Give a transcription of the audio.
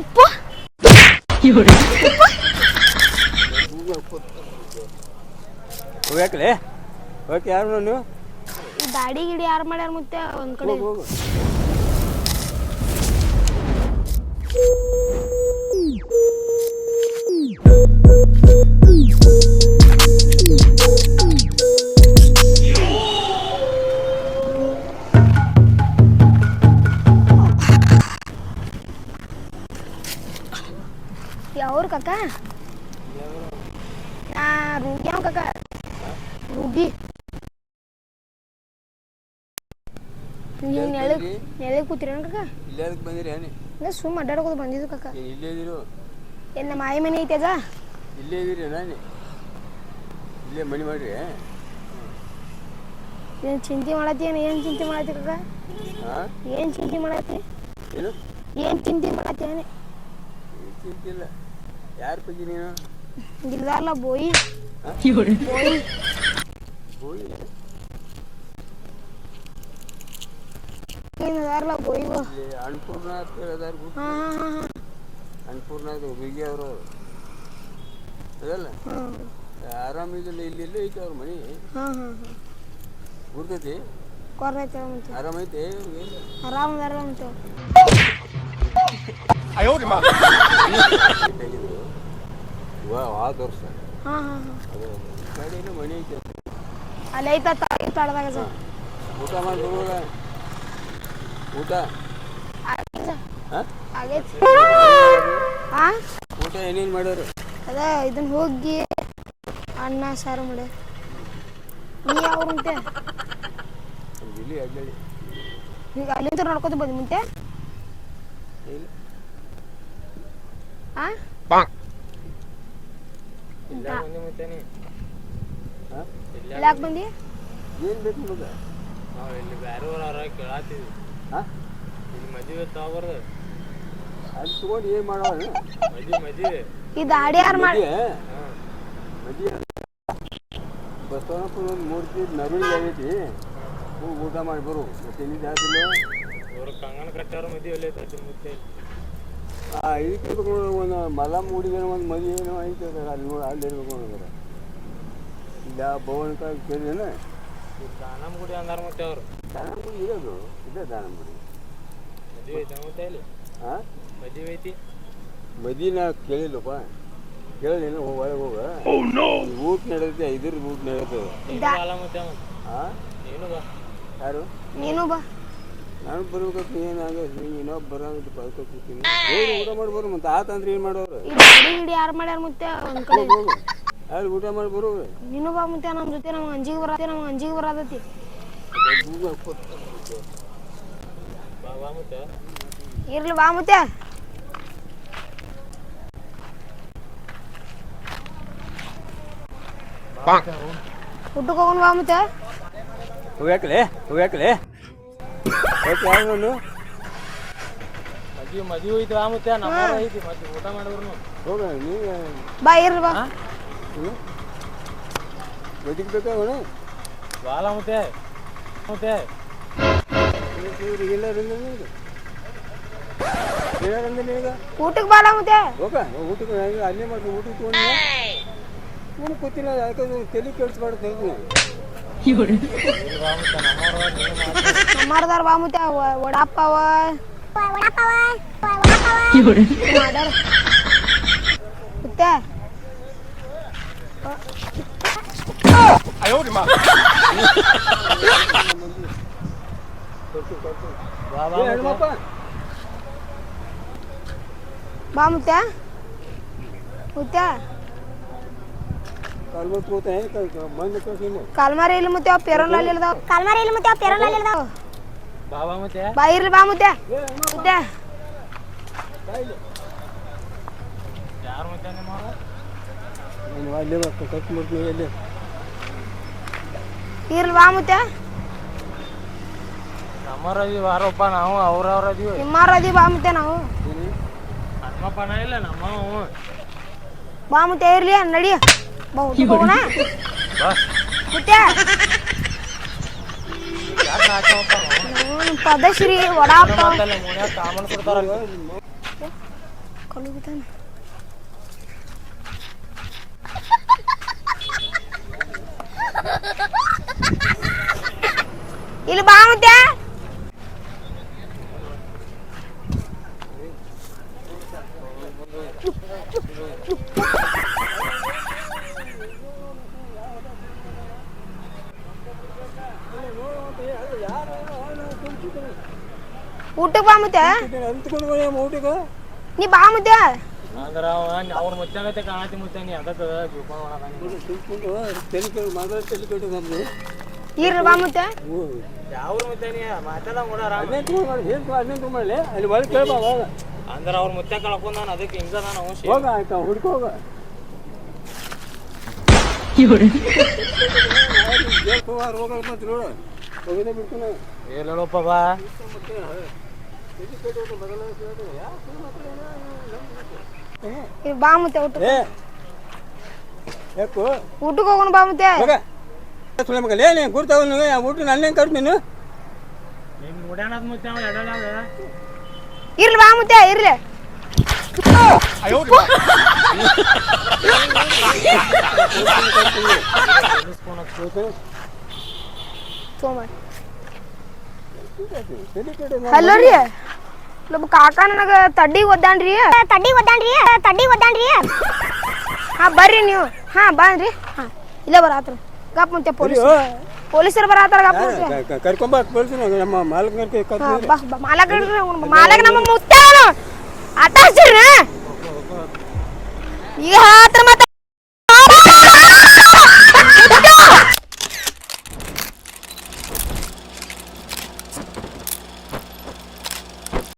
ತುಪ್ಪ? ಹೋಗ್ಯಾಕಲೆ ಓಕೆ ಯಾರು ನೀವು? ಈ ದಾಡಿ ಗಿಡಿ ಯಾರು ಮಾಡ್ಯಾರ ಮತ್ತೆ? ಒಂದ್ ಕಡೆ ಹೋಗು ಹೋಗು. ಆ ರೂಗಿ ಯಾವ ಕಾಕ ರೂಗಿ ನೀವು ನೆಳೆ ನೆಳೆ ಕೂತಿರೇನು ಕಾಕ ಇಲ್ಲೇ ಅದಕ್ಕೆ ಬಂದಿರಿ ಏನಿ ಇಲ್ಲ ಸುಮ್ಮ ಬಂದಿದ್ದು ಏನು ಇಲ್ಲೇ ಇದ್ದೀರು ಏನ್ ನಮ್ಮ ಆಯಿ ಮನೆ ಐತೆ ಅದ ಇಲ್ಲೇ ಇದ್ದೀರಿ ನಾನು ಇಲ್ಲೇ ಮನೆ ಮಾಡ್ರಿ ಏನ್ ಚಿಂತೆ ಮಾಡತ್ತಿ ಏನ್ ಏನು ಚಿಂತೆ ಮಾಡತ್ತಿ ಕಾಕ ಹಾಂ ಏನ್ ಚಿಂತೆ ಮಾಡತ್ತಿ ಏನು ಏನ್ ಚಿಂತೆ ಮಾಡತ್ತಿ ಏನೇ ಚಿಂತೆ ಚಿಂತಿಲ್ಲ ಯಾರು ಬಗ್ಗೆ ನೀನು? ಗಿಲ್ಲಾರ್ಲ ಬೋಯಿ? ಬೋಯಿ. ಹೋಗಿ ಬೋಯಿಗೋ ಇಲ್ಲಿ ಅನ್ನಪೂರ್ಣ ಅಂತ ಹೇಳಿದಾರ ಹಾ ಹಾ ಹಾ ಹಾ. ಅನ್ನಪೂರ್ಣ ಅದು ಹುಡುಗಿ ಅವರು. ಅದಲ್ಲ ಆರಾಮ ಆರಾಮಿದಿಲ್ಲ ಇಲ್ಲಿ ಇಲ್ಲಿ ಐತೆ ಅವ್ರ ಮನೆ. ಹಾ ಹಾ ಹಾ. ಗುರ್ತೈತಿ ಆರಾಮೈತೆ? ಇವ್ರಿಗೆ ಆರಾಮ್ ಅದಾರ ಮತ್ತೆ ಆಗಿದ್ರು ವಾ ಆದ ವರ್ಷ ಹಾ ಹಾ ಹಾ. ಅದು ಕಡೆನೂ ಮನೆ ಐತೆ. ಅಲ್ಲಿ ಐತ ತಾಡ್ದಾಗ ಸರ್ ಊಟ ಮಾಡಿ ಬರುವಾಗ ಊಟ? ಹಾಂ? ಏನೇನು ಅದ ಇದನ್ನ ಹೋಗಿ ಅನ್ನ ಸಾರು ಮಾಡಿ. ನೀ ಯಾವ ಮುಂತೆ? ಇಲ್ಲಿ ಅಡ್ಡಾಡಿ ಈಗ ಅಲ್ಲಿಂದ ನೋಡ್ಕೊತ ಬಂದಿ ಮುಂತೆ? ಹಾ ಇಲ್ಲ ಬಂದಿ ಮುತ್ತೇನಿ ಹಾಂ ಇಲ್ಲಿ ಯಾಕೆ ಬಂದಿ? ಏನು ಬೇಕು ನಿಮಗೆ ನಾವು ಇಲ್ಲಿ ಬೇರೆ ಊರವ್ರ ಕೇಳಾತಿದ್ವಿ. ಹಾಂ? ಇಲ್ಲಿ ಮದುವೆ ತಗೋಬಾರ್ದು. ಅದು ತೊಗೊಂಡು ಏನು ಮಾಡೋಣ? ಮದ್ವಿ ಮದ್ವಿ. ಈ ದಾಡಿ ಯಾರು ಮಾಡಿ ಹಾಂ. ಮದುವೆ ಬಸವನಪ್ಪನ ಒಂದು ಮೂರ್ತಿ ನರಳಿ ಆಗೈತಿ ಊಟ ಮಾಡಿ ಬರು. ಮತ್ತೆ ಇಲ್ಲಿ? ಜಾಸ್ತಿ ಇವ್ರ ಕಂಗನ ಕಟ್ಟಾರ ಮದ್ವಿ ಅಲ್ಲಿ ಮುತ್ತೆ ಆ ಇದಕ್ಕೆ ಒಂದು ಮಲ ಮೂಡಿಗೆ ಒಂದು ಮದುವೆ ಏನೋ ಐತೆ ಅಲ್ಲಿ ನೋಡಿ ಅಲ್ಲಿ ಇರ್ಬೇಕು ನೋಡಿದ್ರೆ ಇಲ್ಲ ಭವನ ಕೇಳಿದೇನೆ ದಾನಮ್ ಗುಡಿ ಅಂದಾರ ಮತ್ತೆ ಅವರು. ದಾನಂಗುಡಿ ಇರೋದು ಇದೆ ದಾನಂಗುಡಿ. ಮದ್ವಿ ಐತಿ ಮತ್ತೆ ಅಲ್ಲಿ ಹಾಂ ಮದುವೆ ಐತಿ. ಮದಿನ ಕೇಳಿಲ್ಲಪ್ಪ. ಕೇಳಿಲ್ಲ ಒಳಗೆ ಹೋಗ. ಊಟ ನಡೆಯುತ್ತೆ ಇದ್ರ ಊಟ ನಡೆಯುತ್ತೆ ಹಾಂ ನೀನು ಬಾ. ಯಾರು? ನೀನು ಬಾ. ನಾನು ಬರ್ಬೇಕು ಏನಾಗ ಇನ್ನೊಬ್ಬ ಬರೋದು ಬರ್ಕೊತೀನಿ ಹೋಗಿ ಊಟ ಮಾಡಿ ಬರು ಮತ್ತೆ ಆತಂದ್ರೆ ಏನು ಮಾಡೋರು? ಈ ದಾಡಿ ಗಿಡಿ ಯಾರು ಮಾಡ್ಯಾರ ಮತ್ತೆ ಒಂದ್ ಕಡೆ? ಹೋಗು ಹೋಗು. ಊಟ ಮಾಡಿ ಬರು ನೀನು ಬಾ ಮತ್ತೆ ನಮ್ಮ ಜೊತೆ ನಮ್ಗೆ ಅಂಜಿಗೆ ಬರತ್ತೆ ನಮ್ಗೆ ಅಂಜಿಗೆ ಬರತೈತಿ. ಬಾ ಬಾ ಮತ್ತೆ. ಇರ್ಲಿ ಬಾ ಮತ್ತೆ ಊಟಕ್ಕೆ ಹೋಗೋಣ ಬಾ ಮತ್ತೆ. ಹೋಗ್ಯಾಕಲೇ ಹೋಗ್ಯಾಕಲೆ ಓಕೆ ಯಾರು ನಾನು ಮದ್ವಿ ಮದ್ವಿ ಐತಿ ಮತ್ತೆ ನಮ್ಮವ್ರ ಐತಿ ಮತ್ತೆ ಊಟ ಮಾಡಿದ್ರು ಹೋಗ ನೀವು? ಬಾ ಇರ್ಲಿ ಬಾ. ಬದುಕಬೇಕಾ ಅವನು? ಬಾಲ ಮತ್ತೆ ಮತ್ತೆ ಊಟಕ್ಕೆ ಬಾಲ ಮತ್ತೆ ಹೋಗ ಊಟಕ್ಕೆ ಅಲ್ಲೇ ಮಾಡ್ತೀನಿ ಊಟಕ್ಕೆ ತೊಗೊಂಡು ಗೊತ್ತಿಲ್ಲ ಯಾಕಂದ್ರೆ ತಲೆ ಕೇಳಿಸ್ಬಾರ್ದು ಹೇಳ್ತೀನಿ ಮತ್ತೆ ವ- ಮತ್ತೆ ಏ, ಮತ್ತೆ ಬಾ ಕಳ್ಸಿ ನೀವು ಕಾಲ್ಮಾರಿ ಇಲ್ಲ ಮತ್ತೆ ಅವ್ ಪೇರಲ್ ಅಲ್ಲಿ ಇಲ್ದಾವ. ಕಾಲ್ಮಾರಿ ಇಲ್ಲ ಮತ್ತೆ ಅವ್ ಅಲ್ಲಿ ಇಲ್ದಾವ. ಬಾ ಇರ್ಲಿ ಬಾ ಮಾಡ್ತೀನಿ ಅಲ್ಲೇ ಇರ್ಲಿ ಬಾ ಮತ್ತೆ ನಮ್ಮವ್ರ ವಾರಪ್ಪ ನಾವು ಅವ್ರವ್ರ ಇದೀವಿ ನಿಮ್ಮಾರ ಅದಿ ಬಾ ಮತ್ತೆ ನಾವು. ಇಲ್ಲ ಬಾ ಮತ್ತೆ ಇರ್ಲಿ ನಡಿ. ಬಾ ಊಟಕ್ಕೆ ಪದಶ್ರೀ ವಡಾಪ. ಮಾತಲ್ಲ ಮುನ್ಯಾಗ ಕಾಮನ್ ಕೊಡ್ತಾರಲ್ಲ ಕಲ್ಲು ಬಿದ್ದಾನ ಇಲ್ಲಿ ಬಾ ಮತ್ತೆ. ಊಟಕ್ಕೆ ಬಾ ಮತ್ತೆ ನೀ ಬಾ ಮತ್ತೆ ಅಂದ್ರ ಅವ ಅವ್ರ ಮುಚ್ಚಾಗತ್ತೆ ಕಾಣತಿ ಇರ್ರಿ ಬಾ ಮತ್ತೆ ಯಾವ ಮುಚ್ಚಾನಿ ಮಾತಾಡ ನೋಡಾರ ಅಲ್ಲಿ ಒಳಗೆ ಕೇಳ್ಬಾ ಹೋಗ ಅಂದ್ರ ಅವ್ರ ಮುಚ್ಚ ಕಳ್ಕೊಂಡ್ ನಾನು ಅದಕ್ಕೆ ಹಿಂಗ ಹೋಗ ಆಯ್ತಾ ಹೋಗ ಮತ್ತೆ ನೋಡು ಹೋಗಿದ್ದೆ ಬಿಡ್ತಾನೆ ಹೇಳಪ್ಪ ಬಾ. ಯಾಕೆ ಬಾ ಮತ್ತೆ ಊಟ ಏ ಊಟಕ್ಕೆ ಹೋಗೋಣ ಬಾ ಮತ್ತೆ. ಹೋಗ. ಮಗಲೇ ನೀನು ಗುರ್ತಾವ ಊಟ ನನ್ನೇನು ಕಟ್ ನೀನು ನಿಮ್ ನೋಡ್ಯಾನದ್ ಮುಚ್ಚ ಇರ್ಲಿ ಬಾ ಮತ್ತೆ ಹಲೋ ರೀ. ನಮ್ಮ ಕಾಕ ನನಗ ತಡ್ಡಿ ಒದ್ದಾನ್ರಿ ತಡ್ಡಿ ಒದ್ದಾನ್ರಿ ತಡ್ಡಿ ಒದ್ದಾನ್ರಿ ಹಾ ಬರ್ರಿ ನೀವು. ಹಾ ಬಾನ್ರಿ ಹಾ. ಇಲ್ಲ ಬರಾತ್ರ. ಗಪ್ಪ ಮುಂತೆ ಪೊಲೀಸ್ ಪೊಲೀಸರು ಬರಾತಾರ ಗಪ್ ಮುಂತೆ ಕರ್ಕೊಂಬ ಪೊಲೀಸ್ ನಮ್ಮ ಮಾಲಕ್ ಹಾ ಬಾ ಬಾ. ಮಾಲಕ ಮಾಲಕ ನಮ್ಮ ಮುತ್ತಾನು ಹಚ್ಚಿರ್ನ. ಈಗ ಹತ್ರ ಮಾತ